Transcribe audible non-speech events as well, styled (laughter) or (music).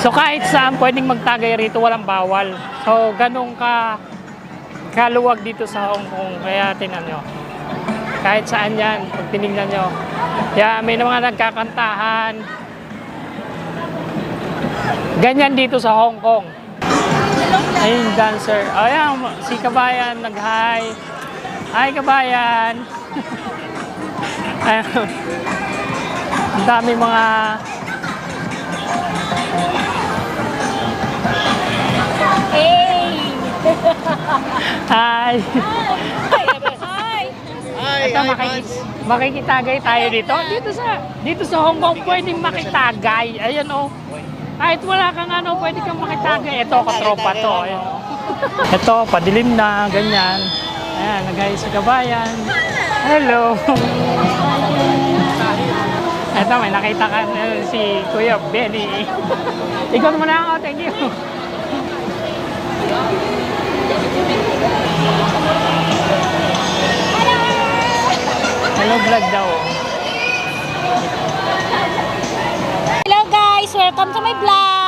So kahit saan pwedeng magtagay rito, walang bawal. So ganun ka kaluwag dito sa Hong Kong. Kaya tingnan nyo. Kahit saan yan, pag tinignan nyo. Kaya may mga nagkakantahan. Ganyan dito sa Hong Kong. Ayun, dancer. Ayan, si Kabayan nag-hi. Hi, Kabayan. (laughs) Ayan. Ang dami mga (laughs) hi. Hi! Ito makikita, makikitagay tayo dito. Dito sa dito sa Hong Kong pwedeng makitagay. Ayan oh. Kahit wala kang ano, pwede kang makitagay. Ito, katropa to. Ayan, oh. (laughs) Ito, padilim na, ganyan. Ayan, nagay sa kabayan. Hello. Ito, may nakita ka si Kuya Benny. Ikaw muna ako, thank you. Hello vlog daw. Hello guys! Welcome to my vlog!